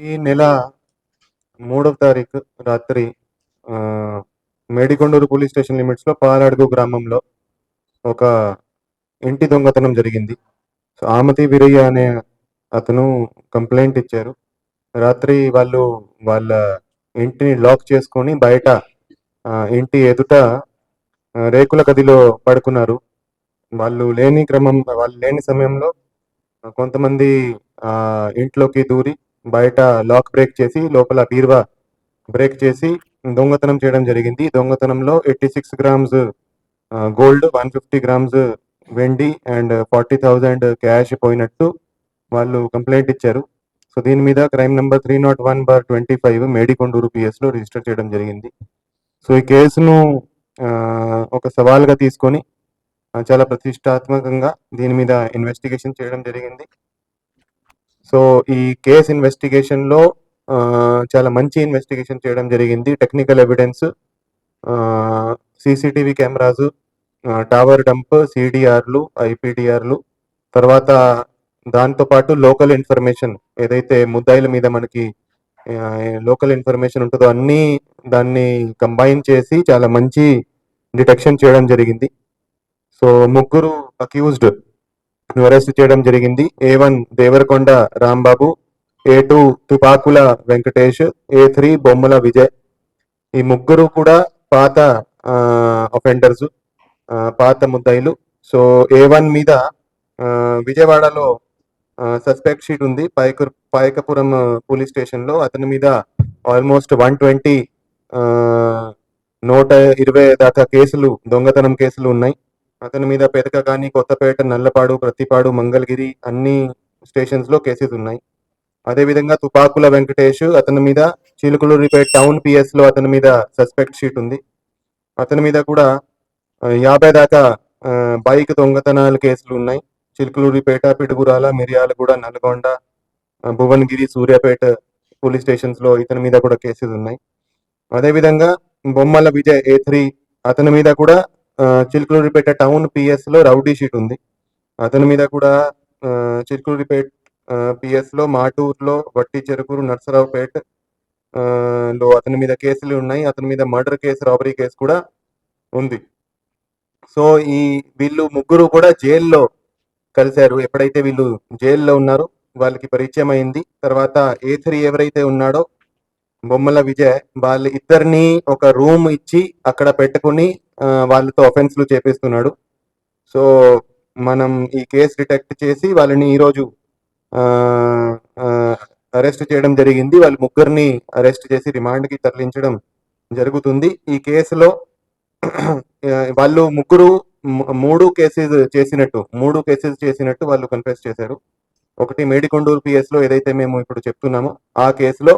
ఈ నెల మూడవ తారీఖు రాత్రి మేడికొండూరు పోలీస్ స్టేషన్ లిమిట్స్లో గ్రామంలో ఒక ఇంటి దొంగతనం జరిగింది. సో ఆమతి వీరయ్య అనే అతను కంప్లైంట్ ఇచ్చారు. రాత్రి వాళ్ళు వాళ్ళ ఇంటిని లాక్ చేసుకొని బయట ఇంటి ఎదుట రేకుల గదిలో పడుకున్నారు. వాళ్ళు లేని క్రమం వాళ్ళు లేని సమయంలో కొంతమంది ఇంట్లోకి దూరి బయట లాక్ బ్రేక్ చేసి లోపల బీరువా బ్రేక్ చేసి దొంగతనం చేయడం జరిగింది. దొంగతనంలో eighty six grams gold one fifty grams వెండి అండ్ ఫార్టీ థౌజండ్ క్యాష్ పోయినట్టు వాళ్ళు కంప్లైంట్ ఇచ్చారు. సో దీని మీద crime number three not one bar twenty five Medikonduru పిఎస్లో register చేయడం జరిగింది. సో ఈ కేసును ఒక సవాల్గా తీసుకొని చాలా ప్రతిష్టాత్మకంగా దీని మీద ఇన్వెస్టిగేషన్ చేయడం జరిగింది. సో ఈ కేస్ ఇన్వెస్టిగేషన్లో చాలా మంచి ఇన్వెస్టిగేషన్ చేయడం జరిగింది. Technical evidence CCTV cameras tower dump సిడిఆర్లు ఐపీడిఆర్లు తర్వాత దాంతో పాటు లోకల్ ఇన్ఫర్మేషన్ ఏదైతే ముద్దాయిల మీద మనకి లోకల్ ఇన్ఫర్మేషన్ ఉంటుందో అన్నీ దాన్ని కంబైన్ చేసి చాలా మంచి డిటెక్షన్ చేయడం జరిగింది. సో ముగ్గురు అక్యూజ్డ్ అరెస్ట్ చేయడం జరిగింది. A one Devarakonda Rambabu A two Tupakula Venkatesh A three Bommala Vijay. ఈ ముగ్గురు కూడా పాత అఫెండర్స్ పాత ముద్దాయిలు. సో ఏ వన్ మీద విజయవాడలో సస్పెక్ట్ షీట్ ఉంది. పాయక పాయకపురం పోలీస్ స్టేషన్లో. అతని మీద ఆల్మోస్ట్ వన్ ట్వంటీ నూట ఇరవై దాకా కేసులు దొంగతనం కేసులు ఉన్నాయి. అతని మీద పెదక కానీ కొత్తపేట నల్లపాడు ప్రతిపాడు మంగళగిరి అన్ని స్టేషన్స్లో కేసెస్ ఉన్నాయి. అదేవిధంగా తుపాకుల వెంకటేష్ అతని మీద చిలుకలూరిపేట టౌన్ పిఎస్లో అతని మీద సస్పెక్ట్ షీట్ ఉంది. అతని మీద కూడా యాభై దాకా బైక్ దొంగతనాల కేసులు ఉన్నాయి. చిలుకలూరిపేట పిడుగురాల మిర్యాలగూడ నల్గొండ భువనగిరి సూర్యాపేట పోలీస్ స్టేషన్స్లో ఇతని మీద కూడా కేసెస్ ఉన్నాయి. అదేవిధంగా బొమ్మల విజయ్ ఏ త్రీ అతని మీద కూడా చిలుకలూరిపేట టౌన్ పిఎస్లో రౌడీ షీట్ ఉంది. అతని మీద కూడా చిలుకలూరిపేట పిఎస్లో మాటూరులో వట్టి చెరుకూరు నర్సరావుపేట ఆ, లో అతని మీద కేసులు ఉన్నాయి. అతని మీద మర్డర్ కేసు రాబరీ కేసు కూడా ఉంది. సో ఈ వీళ్ళు ముగ్గురు కూడా జైల్లో కలిశారు. ఎప్పుడైతే వీళ్ళు జైల్లో ఉన్నారో వాళ్ళకి పరిచయం అయింది. తర్వాత ఏ త్రీ ఎవరైతే ఉన్నాడో బొమ్మల విజయ్ వాళ్ళ ఇద్దరిని ఒక రూమ్ ఇచ్చి అక్కడ పెట్టుకుని వాళ్ళతో అఫెన్స్లు చేపిస్తున్నాడు. సో మనం ఈ కేసు డిటెక్ట్ చేసి వాళ్ళని ఈరోజు అరెస్ట్ చేయడం జరిగింది. వాళ్ళు ముగ్గురిని అరెస్ట్ చేసి రిమాండ్కి తరలించడం జరుగుతుంది. ఈ కేసులో వాళ్ళు ముగ్గురు మూడు కేసెస్ చేసినట్టు మూడు కేసెస్ చేసినట్టు వాళ్ళు కన్ఫెస్ చేశారు. ఒకటి మేడికొండూరు పిఎస్లో ఏదైతే మేము ఇప్పుడు చెప్తున్నామో ఆ కేసులో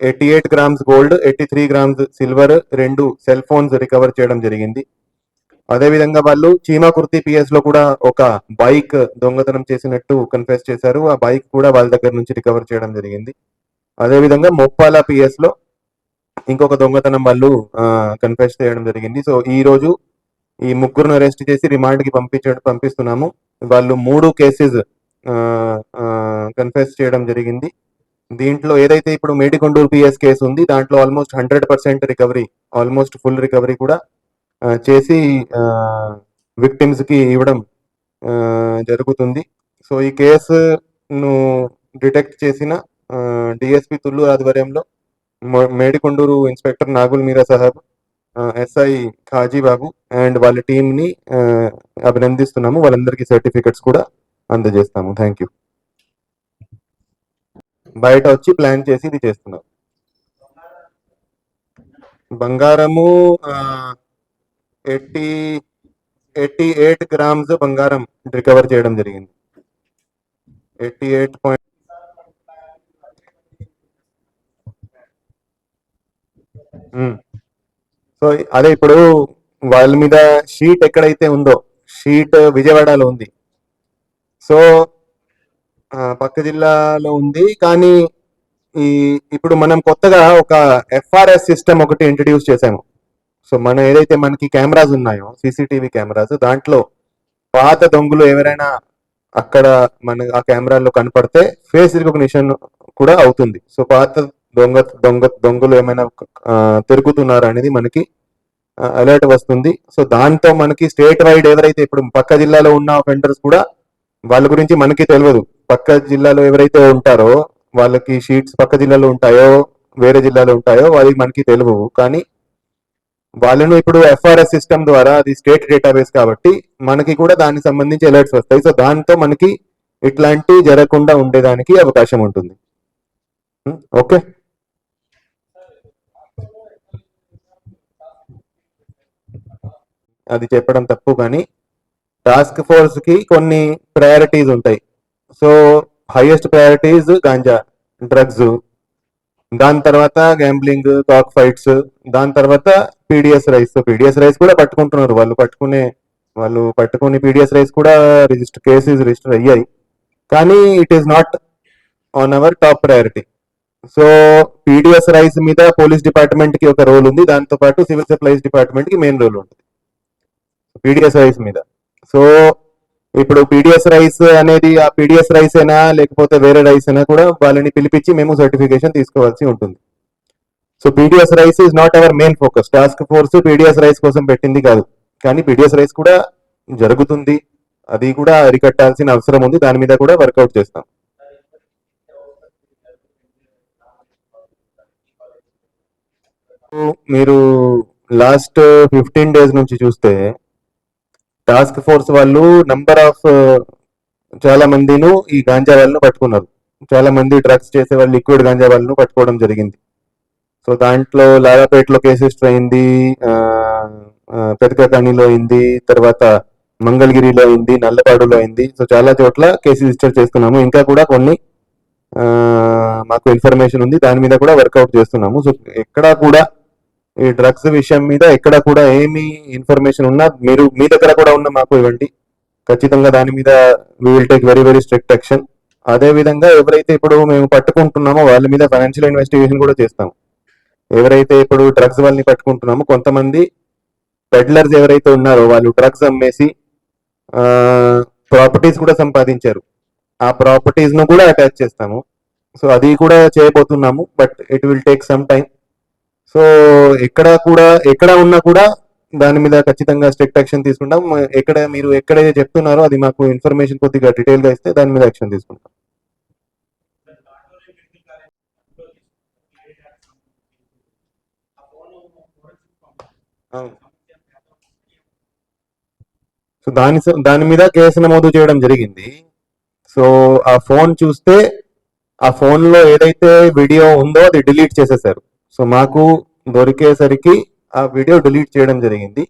eighty eight grams gold eighty three grams silver రెండు సెల్ ఫోన్స్ రికవర్ చేయడం జరిగింది. అదేవిధంగా వాళ్ళు చీమాకుర్తి పిఎస్లో కూడా ఒక బైక్ దొంగతనం చేసినట్టు కన్ఫెస్ చేశారు. ఆ బైక్ కూడా వాళ్ళ దగ్గర నుంచి రికవర్ చేయడం జరిగింది. అదేవిధంగా మొప్పాల పిఎస్లో ఇంకొక దొంగతనం వాళ్ళు కన్ఫెస్ చేయడం జరిగింది. సో ఈ రోజు ఈ ముగ్గురును అరెస్ట్ చేసి రిమాండ్కి పంపించడం పంపిస్తున్నాము. వాళ్ళు మూడు కేసెస్ కన్ఫెస్ చేయడం జరిగింది. దీంట్లో ఏదైతే ఇప్పుడు మేడికొండూరు పిఎస్ కేసు ఉంది దాంట్లో almost hundred percent recovery almost full recovery కూడా చేసి విక్టిమ్స్కి ఇవ్వడం జరుగుతుంది. సో ఈ కేసును డిటెక్ట్ చేసిన డిఎస్పి తుల్లు ఆధ్వర్యంలో Medikonduru inspector Nagul Meera Saheb SI Khaji Babu and వాళ్ళ టీంని అభినందిస్తున్నాము. వాళ్ళందరికీ సర్టిఫికెట్స్ కూడా అందజేస్తాము. థ్యాంక్ యూ బయట వచ్చి ప్లాన్ చేసి ఇది చేస్తున్నాం బంగారము ఎయిటీ ఎయిటీ ఎయిట్ గ్రామ్స్ బంగారం రికవర్ చేయడం జరిగింది. ఎయిటీ ఎయిట్ పాయింట్ సో అదే ఇప్పుడు వాళ్ళ మీద షీట్ ఎక్కడైతే ఉందో షీట్ విజయవాడలో ఉంది. సో పక్క జిల్లాలో ఉంది. కానీ ఈ ఇప్పుడు మనం కొత్తగా ఒక ఎఫ్ఆర్ఎస్ సిస్టమ్ ఒకటి ఇంట్రడ్యూస్ చేసాము. సో మన ఏదైతే మనకి కెమెరాస్ ఉన్నాయో సీసీటీవీ కెమెరాస్ దాంట్లో పాత దొంగలు ఎవరైనా అక్కడ మన ఆ కెమెరాలో కనపడితే ఫేస్ రికగ్నిషన్ కూడా అవుతుంది. సో పాత దొంగ దొంగ దొంగలు ఏమైనా తిరుగుతున్నారు అనేది మనకి అలర్ట్ వస్తుంది. సో దాంతో మనకి స్టేట్ వైడ్ ఎవరైతే ఇప్పుడు పక్క జిల్లాలో ఉన్న ఫెండర్స్ కూడా వాళ్ళ గురించి మనకి తెలియదు. పక్క జిల్లాలో ఎవరైతే ఉంటారో వాళ్ళకి షీట్స్ పక్క జిల్లాలో ఉంటాయో వేరే జిల్లాలో ఉంటాయో వాళ్ళకి మనకి తెలియవు కానీ వాళ్ళను ఇప్పుడు ఎఫ్ఆర్ఎస్ సిస్టమ్ ద్వారా అది స్టేట్ డేటాబేస్ కాబట్టి మనకి కూడా దానికి సంబంధించి అలర్ట్స్ వస్తాయి. సో దాంతో మనకి ఇట్లాంటి జరగకుండా ఉండేదానికి అవకాశం ఉంటుంది. ఓకే? అది చెప్పడం తప్పు కానీ టాస్క్ ఫోర్స్కి కొన్ని ప్రయారిటీస్ ఉంటాయి. So highest priorities ganja drugs దాని తర్వాత గ్యాంబ్లింగ్ కాక్ ఫైట్స్ దాని తర్వాత పీడిఎస్ రైస్ పీడిఎస్ రైస్ కూడా పట్టుకుంటున్నారు. వాళ్ళు పట్టుకునే వాళ్ళు పట్టుకుని పీడిఎస్ రైస్ కూడా రిజిస్టర్ కేసెస్ రిజిస్టర్ అయ్యాయి. కానీ it is not on our top priority so PDS rice మీద పోలీస్ డిపార్ట్మెంట్కి ఒక రోల్ ఉంది. దాంతో పాటు సివిల్ సప్లైస్ డిపార్ట్మెంట్కి మెయిన్ రోల్ ఉంటుంది. పీడిఎస్ రైస్ మీద. సో ఇప్పుడు పీడిఎస్ రైస్ అనేది ఆ పీడిఎస్ రైస్ అయినా లేకపోతే వేరే రైస్ అయినా కూడా వాళ్ళని పిలిపించి మేము సర్టిఫికేషన్ తీసుకోవాల్సి ఉంటుంది. So PDS rice is not our main focus task force PDS rice కోసం పెట్టింది కాదు. కానీ పీడిఎస్ రైస్ కూడా జరుగుతుంది. అది కూడా అరికట్టాల్సిన అవసరం ఉంది. దాని మీద కూడా వర్కౌట్ చేస్తాం. మీరు లాస్ట్ ఫిఫ్టీన్ డేస్ నుంచి చూస్తే టాస్క్ ఫోర్స్ వాళ్ళు నంబర్ ఆఫ్ uh, చాలా మందిను ఈ గాంజా వాళ్ళను పట్టుకున్నారు. చాలా మంది డ్రగ్స్ చేసే వాళ్ళు లిక్విడ్ గాంజా వాళ్ళను పట్టుకోవడం జరిగింది. సో దాంట్లో లాలాపేటలో కేసెస్ అయింది పెదకకాణిలో అయింది తర్వాత మంగళగిరిలో అయింది నల్లపాడులో అయింది. సో చాలా చోట్ల కేసు రిజిస్టర్ చేస్తున్నాము ఇంకా కూడా కొన్ని మాకు ఇన్ఫర్మేషన్ ఉంది. దాని మీద కూడా వర్కౌట్ చేస్తున్నాము. సో ఎక్కడా కూడా ఈ డ్రగ్స్ విషయం మీద ఎక్కడ కూడా ఏమి ఇన్ఫర్మేషన్ ఉన్నా మీరు మీ దగ్గర కూడా ఉన్న మాకు ఇవ్వండి. ఖచ్చితంగా దాని మీద we will take very very strict action అదే విధంగా ఎవరైతే ఇప్పుడు మేము పట్టుకుంటున్నామో వాళ్ళ మీద ఫైనాన్షియల్ ఇన్వెస్టిగేషన్ కూడా చేస్తాము. ఎవరైతే ఇప్పుడు డ్రగ్స్ వాళ్ళని పట్టుకుంటున్నామో కొంతమంది పెడ్లర్స్ ఎవరైతే ఉన్నారో వాళ్ళు డ్రగ్స్ అమ్మేసి ప్రాపర్టీస్ కూడా సంపాదించారు. ఆ ప్రాపర్టీస్ను కూడా అటాచ్ చేస్తాము. సో అది కూడా చేయబోతున్నాము but it will take some time so ఎక్కడ కూడా ఎక్కడ ఉన్నా కూడా దాని మీద ఖచ్చితంగా స్ట్రిక్ట్ యాక్షన్ తీసుకుంటాం. ఎక్కడ మీరు ఎక్కడైతే చెప్తున్నారో అది మాకు ఇన్ఫర్మేషన్ కొద్దిగా డీటెయిల్గా ఇస్తే దాని మీద యాక్షన్ తీసుకుంటాం. సో దాని దాని మీద కేసు నమోదు చేయడం జరిగింది. సో ఆ ఫోన్ చూస్తే ఆ ఫోన్లో ఏదైతే వీడియో ఉందో అది డిలీట్ చేసేసారు. సో మాకు దొరికేసరికి ఆ వీడియో డిలీట్ చేయడం జరిగింది.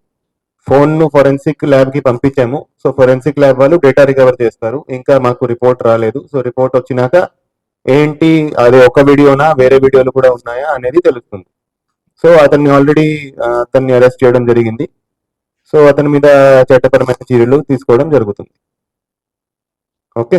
ఫోన్ను ఫోరెన్సిక్ ల్యాబ్ పంపించాము. సో ఫోరెన్సిక్ ల్యాబ్ వాళ్ళు డేటా రికవర్ చేస్తారు. ఇంకా మాకు రిపోర్ట్ రాలేదు. సో రిపోర్ట్ వచ్చినాక ఏంటి అది ఒక వీడియోనా వేరే వీడియోలు కూడా ఉన్నాయా అనేది తెలుస్తుంది. సో అతన్ని ఆల్రెడీ అతన్ని అరెస్ట్ చేయడం జరిగింది. సో అతని మీద చట్టపరమైన చర్యలు తీసుకోవడం జరుగుతుంది. ఓకే?